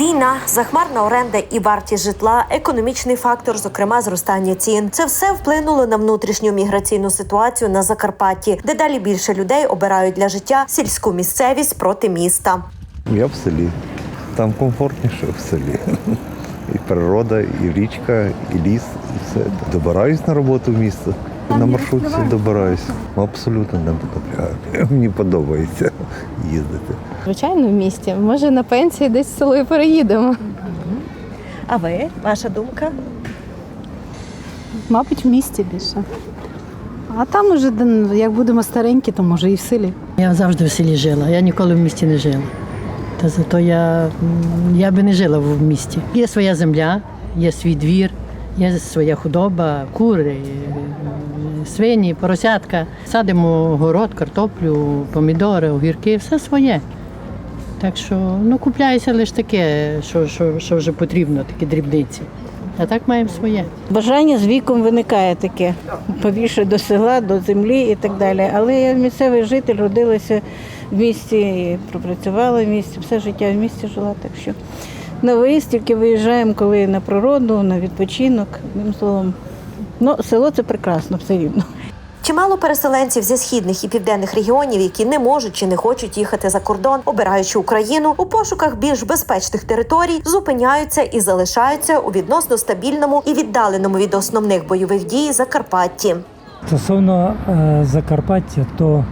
Війна, захмарна оренда і вартість житла, економічний фактор, зокрема зростання цін. Це все вплинуло на внутрішню міграційну ситуацію на Закарпатті, де далі більше людей обирають для життя сільську місцевість проти міста. Я в селі. Там комфортніше в селі. І природа, і річка, і ліс, і все. Добираюсь на роботу в місто. На маршрутці добираюсь. Абсолютно не потрапляю. Мені подобається їздити. Звичайно, в місті. Може, на пенсії десь в село і переїдемо. А ви, ваша думка? Мабуть, в місті більше. А там уже, як будемо старенькі, то може і в селі. Я завжди в селі жила, я ніколи в місті не жила. Та зато я, я би не жила в місті. Є своя земля, є свій двір, є своя худоба, кури, свині, поросятка. Садимо город, картоплю, помідори, огірки, все своє. Так що ну, купляється лише таке, що, що, що вже потрібно, такі дрібниці. А так маємо своє. Бажання з віком виникає таке побільше до села, до землі і так далі. Але я місцевий житель, родилася в місті, і пропрацювала в місті, все життя в місті жила. Так що на виїзд тільки виїжджаємо, коли на природу, на відпочинок. Одним словом, ну, село це прекрасно, все рівно. Чимало переселенців зі східних і південних регіонів, які не можуть чи не хочуть їхати за кордон, обираючи Україну у пошуках більш безпечних територій, зупиняються і залишаються у відносно стабільному і віддаленому від основних бойових дій Закарпатті. Стосовно е, Закарпаття, то,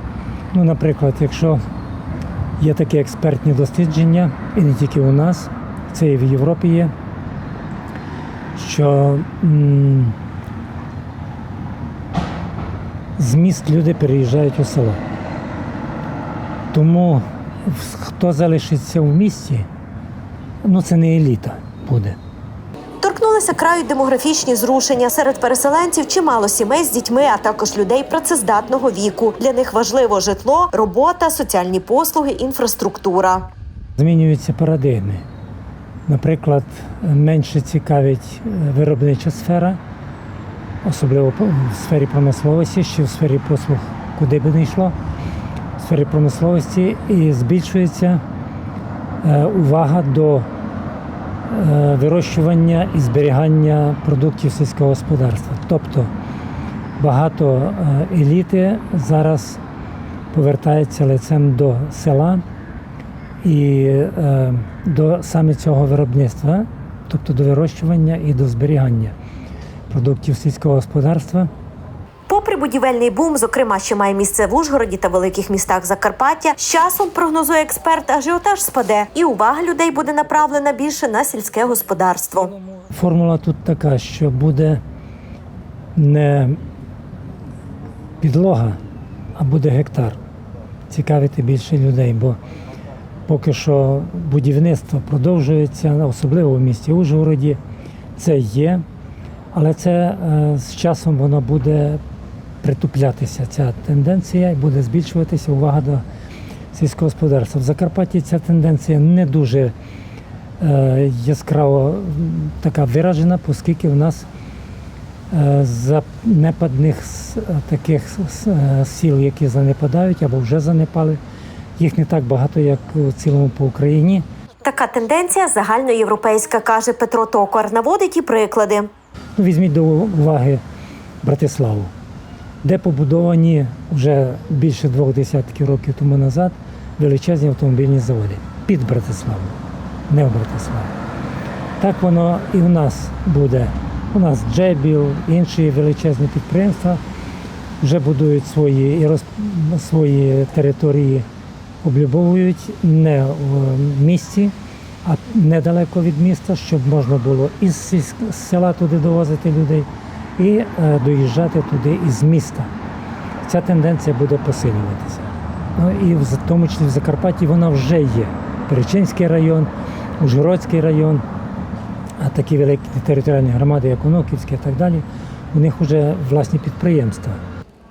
ну, наприклад, якщо є такі експертні дослідження, і не тільки у нас, це і в Європі є, що м, з міст люди переїжджають у село. Тому хто залишиться в місті, ну це не еліта буде. Торкнулися краю демографічні зрушення серед переселенців. Чимало сімей з дітьми, а також людей працездатного віку. Для них важливо житло, робота, соціальні послуги, інфраструктура. Змінюються парадигми. Наприклад, менше цікавить е, виробнича сфера, особливо в сфері промисловості, ще в сфері послуг, куди би не йшло, в сфері промисловості і збільшується е, увага до е, вирощування і зберігання продуктів сільського господарства. Тобто багато е, еліти зараз повертається лицем до села і до саме цього виробництва, тобто до вирощування і до зберігання продуктів сільського господарства. Попри будівельний бум, зокрема, що має місце в Ужгороді та великих містах Закарпаття, з часом прогнозує експерт, ажіотаж спаде, і увага людей буде направлена більше на сільське господарство. Формула тут така, що буде не підлога, а буде гектар. Цікавити більше людей, бо поки що будівництво продовжується, особливо в місті Ужгороді. Це є, але це е, з часом воно буде притуплятися, ця тенденція, і буде збільшуватися увага до сільського господарства. В Закарпатті ця тенденція не дуже е, яскраво така виражена, оскільки в нас е, занепадних таких сіл, які занепадають або вже занепали, їх не так багато, як у цілому по Україні. Така тенденція загальноєвропейська, каже Петро Токар. Наводить і приклади. Візьміть до уваги Братиславу, де побудовані вже більше двох десятків років тому назад величезні автомобільні заводи під Братиславу, не в Братиславі. Так воно і в нас буде. У нас Джебіл, інші величезні підприємства вже будують свої, і роз, свої території, облюбовують не в місті, а недалеко від міста, щоб можна було із села туди довозити людей і е, доїжджати туди із міста. Ця тенденція буде посилюватися. Ну і в тому числі в Закарпатті вона вже є. Перечинський район, Ужгородський район, а такі великі територіальні громади, як Оноківські і так далі, у них вже власні підприємства.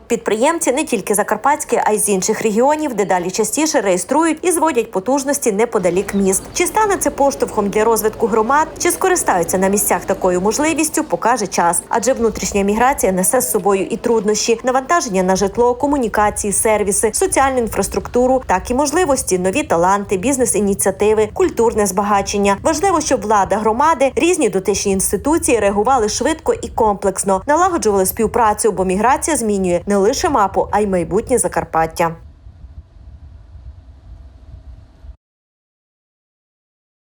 Підприємці не тільки закарпатські, а й з інших регіонів дедалі частіше реєструють і зводять потужності неподалік міст. Чи стане це поштовхом для розвитку громад, чи скористаються на місцях такою можливістю, покаже час. Адже внутрішня міграція несе з собою і труднощі, навантаження на житло, комунікації, сервіси, соціальну інфраструктуру, так і можливості, нові таланти, бізнес-ініціативи, культурне збагачення. Важливо, щоб влада громади, різні дотичні інституції реагували швидко і комплексно, налагоджували співпрацю, бо міграція змінює лише мапу, а й майбутнє Закарпаття.